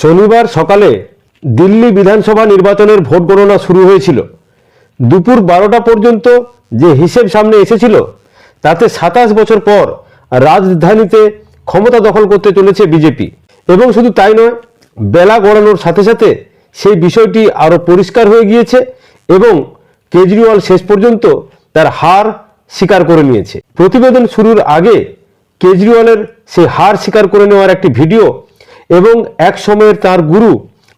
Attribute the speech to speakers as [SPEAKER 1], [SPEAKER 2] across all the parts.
[SPEAKER 1] শনিবার সকালে দিল্লি বিধানসভা নির্বাচনের ভোট গণনা শুরু হয়েছিল। দুপুর বারোটা পর্যন্ত যে হিসেব সামনে এসেছিল, তাতে সাতাশ বছর পর রাজধানীতে ক্ষমতা দখল করতে চলেছে বিজেপি। এবং শুধু তাই নয়, বেলা গড়ানোর সাথে সাথে সেই বিষয়টি আরও পরিষ্কার হয়ে গিয়েছে এবং কেজরিওয়াল শেষ পর্যন্ত তার হার স্বীকার করে নিয়েছে। প্রতিবেদন শুরুর আগে কেজরিওয়ালের সেই হার স্বীকার করে নেওয়ার একটি ভিডিও এবং এক সময়ের তার গুরু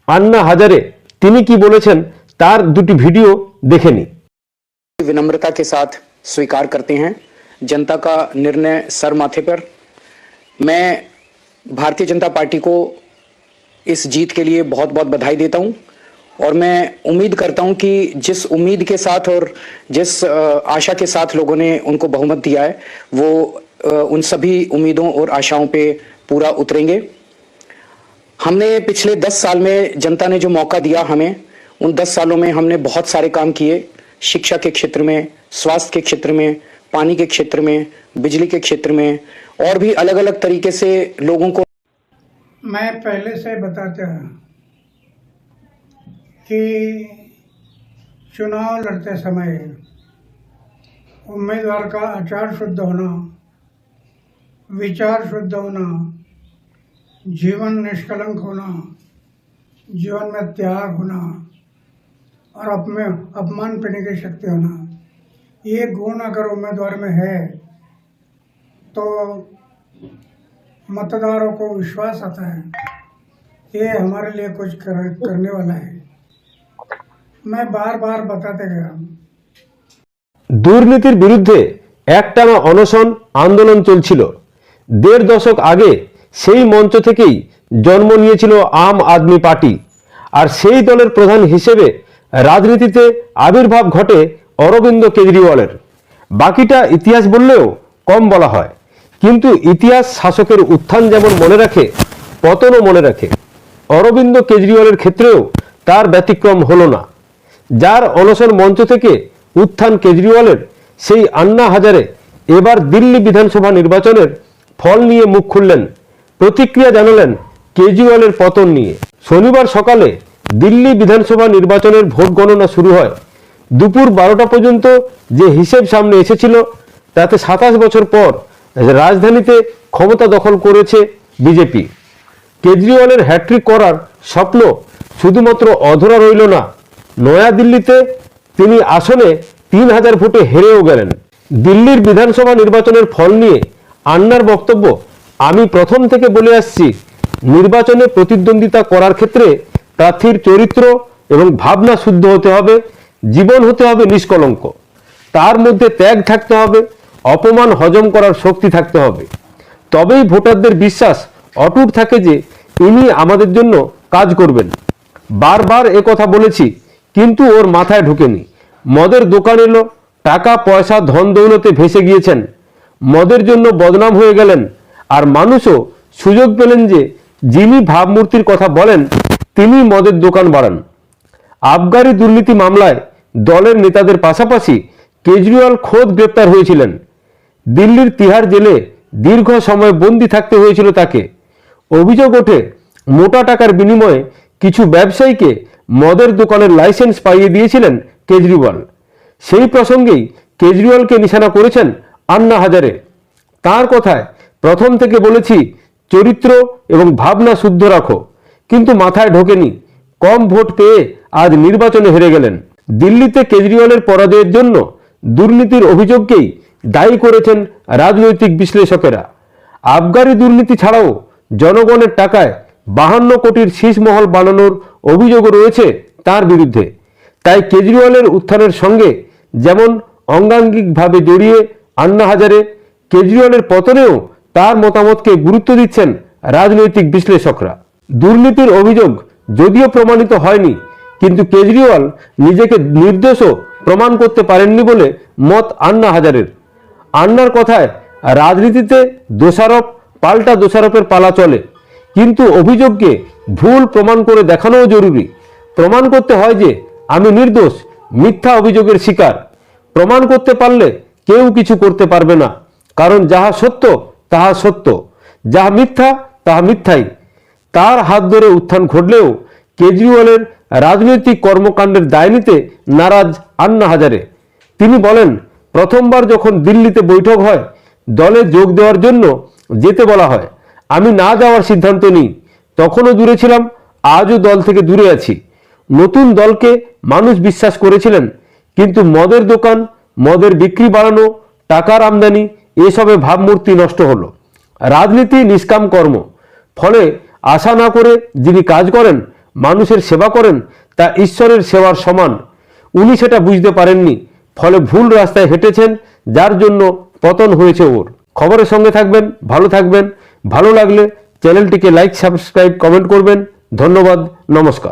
[SPEAKER 1] আন্না হাজারে তিনি কি বলেছেন তার দুটি ভিডিও দেখে নিই
[SPEAKER 2] विनम्रता के साथ स्वीकार करते हैं जनता का निर्णय सर माथे पर मैं भारतीय जनता पार्टी को इस जीत के लिए बहुत बहुत बधाई देता हूं और मैं उम्मीद करता हूं कि जिस उम्मीद के साथ और जिस अ, आशा के साथ लोगों ने उनको बहुमत दिया है वो अ, उन सभी उम्मीदों और आशाओं पे पूरा उतरेंगे हमने पिछले दस साल में जनता ने जो मौका दिया हमें, उन दस सालों में हमने बहुत सारे काम किए। शिक्षा के क्षेत्र में, स्वास्थ्य के क्षेत्र में, पानी के क्षेत्र में, बिजली के क्षेत्र में, और भी अलग अलग तरीके से लोगों को
[SPEAKER 3] मैं पहले से बताता हूँ कि चुनाव लड़ते समय उम्मीदवार का आचार शुद्ध होना, विचार शुद्ध होना जीवन निष्कलंक होना जीवन में त्याग होना और अपने अपमान पीने की शक्ति होना ये गुण अगर उम्मीदवार में है तो मतदारों को विश्वास आता है ये हमारे लिए कुछ कर, करने वाला है मैं बार बार बताते गया
[SPEAKER 1] দুর্নীতির বিরুদ্ধে একটানা অনশন আন্দোলন চলছিল দেড় দশক আগে সেই মঞ্চ থেকেই জন্ম নিয়েছিল আম আদমি পার্টি। আর সেই দলের প্রধান হিসেবে রাজনীতিতে আবির্ভাব ঘটে অরবিন্দ কেজরিওয়ালের। বাকিটা ইতিহাস বললেও কম বলা হয়। কিন্তু ইতিহাস শাসকের উত্থান যেমন মনে রাখে, পতনও মনে রাখে। অরবিন্দ কেজরিওয়ালের ক্ষেত্রেও তার ব্যতিক্রম হলো না। যার অনশন মঞ্চ থেকে উত্থান কেজরিওয়ালের, সেই আন্না হাজারে এবার দিল্লি বিধানসভা নির্বাচনের ফল নিয়ে মুখ খুললেন প্রতিক্রিয়া জানালেন কেজরিওয়ালের পতন নিয়ে। শনিবার সকালে দিল্লি বিধানসভা নির্বাচনের ভোট গণনা শুরু হয়। দুপুর বারোটা পর্যন্ত যে হিসেব সামনে এসেছিল, তাতে সাতাশ বছর পর রাজধানীতে ক্ষমতা দখল করেছে বিজেপি। কেজরিওয়ালের হ্যাট্রিক করার স্বপ্ন শুধুমাত্র অধরা রইল না, নয়াদিল্লিতে তিনি আসনে তিন হাজার ভোটে হেরেও গেলেন। দিল্লির বিধানসভা নির্বাচনের ফল নিয়ে আন্নার বক্তব্য আমি প্রথম থেকে বলে আসছি, নির্বাচনে প্রতিদ্বন্দ্বিতা করার ক্ষেত্রে প্রার্থীর চরিত্র এবং ভাবনা শুদ্ধ হতে হবে, জীবন হতে হবে নিষ্কলঙ্ক। তার মধ্যে ত্যাগ থাকতে হবে, অপমান হজম করার শক্তি থাকতে হবে। তবেই ভোটারদের বিশ্বাস অটুট থাকে যে ইনি আমাদের জন্য কাজ করবেন। বারবার এ কথা বলেছি, কিন্তু ওর মাথায় ঢুকেনি। মদের দোকান এলো, টাকা, পয়সা, ধন দৌলতে ভেসে গিয়েছেন। মদের জন্য বদনাম হয়ে গেলেন। আর মানুষও সুযোগ পেলেন যে যিনি ভাবমূর্তির কথা বলেন তিনি মদের দোকান বাড়ান। আবগারি দুর্নীতি মামলায় দলের নেতাদের পাশাপাশি কেজরিওয়াল খোদ গ্রেপ্তার হয়েছিলেন। দিল্লির তিহার জেলে দীর্ঘ সময় বন্দি থাকতে হয়েছিল তাকে। অভিযোগ ওঠে, মোটা টাকার বিনিময়ে কিছু ব্যবসায়ীকে মদের দোকানের লাইসেন্স পাইয়ে দিয়েছিলেন কেজরিওয়াল। সেই প্রসঙ্গেই কেজরিওয়ালকে নিশানা করেছেন আন্না হাজারে। তার কথায় প্রথম থেকে বলেছি, চরিত্র এবং ভাবনা শুদ্ধ রাখো। কিন্তু মাথায় ঢোকেনি, কম ভোট পেয়ে আজ নির্বাচনে হেরে গেলেন। দিল্লিতে কেজরিওয়ালের পরাজয়ের জন্য দুর্নীতির অভিযোগকেই দায়ী করেছেন রাজনৈতিক বিশ্লেষকেরা। আবগারি দুর্নীতি ছাড়াও জনগণের টাকায় বাহান্ন কোটির শীষমহল বানানোর অভিযোগও রয়েছে তার বিরুদ্ধে। তাই কেজরিওয়ালের উত্থানের সঙ্গে যেমন অঙ্গাঙ্গিকভাবে জড়িয়ে আন্না হাজারে, কেজরিওয়ালের পতনেও তার মতামতকে গুরুত্ব দিচ্ছেন রাজনৈতিক বিশ্লেষকরা। দুর্নীতির অভিযোগ যদিও প্রমাণিত হয়নি, কিন্তু কেজরিওয়াল নিজেকে নির্দোষও প্রমাণ করতে পারেননি বলে মত আন্না হাজারের। আন্নার কথায়, রাজনীতিতে দোষারোপ, পাল্টা দোষারোপের পালা চলে, কিন্তু অভিযোগকে ভুল প্রমাণ করে দেখানোও জরুরি। প্রমাণ করতে হয় যে, আমি নির্দোষ, মিথ্যা অভিযোগের শিকার। প্রমাণ করতে পারলে কেউ কিছু করতে পারবে না, কারণ যাহা সত্য তাহা সত্য। যাহা মিথ্যা, তাহা মিথ্যাই। তার হাত ধরে উত্থান ঘটলেও কেজরিওয়ালের রাজনৈতিক কর্মকাণ্ডের দায় নিতে নারাজ আন্না হাজারে। তিনি বলেন, প্রথমবার যখন দিল্লিতে বৈঠক হয়, দলে যোগ দেওয়ার জন্য যেতে বলা হয়। আমি না যাওয়ার সিদ্ধান্ত নিই। তখনও দূরে ছিলাম, আজও দল থেকে দূরে আছি। নতুন দলকে মানুষ বিশ্বাস করেছিলেন, কিন্তু মদের দোকান, মদের বিক্রি বাড়ানো, টাকার আমদানি এসবে ভাবমূর্তি নষ্ট হলো। রাজনীতি নিষ্কাম কর্ম। ফলে আশা না করে যিনি কাজ করেন, মানুষের সেবা করেন, তা ঈশ্বরের সেবার সমান। উনি সেটা বুঝতে পারেননি, ফলে ভুল রাস্তায় হেঁটেছেন, যার জন্য পতন হয়েছে ওর। খবরের সঙ্গে থাকবেন, ভালো থাকবেন। ভালো লাগলে চ্যানেলটিকে লাইক সাবস্ক্রাইব কমেন্ট করবেন। ধন্যবাদ, নমস্কার।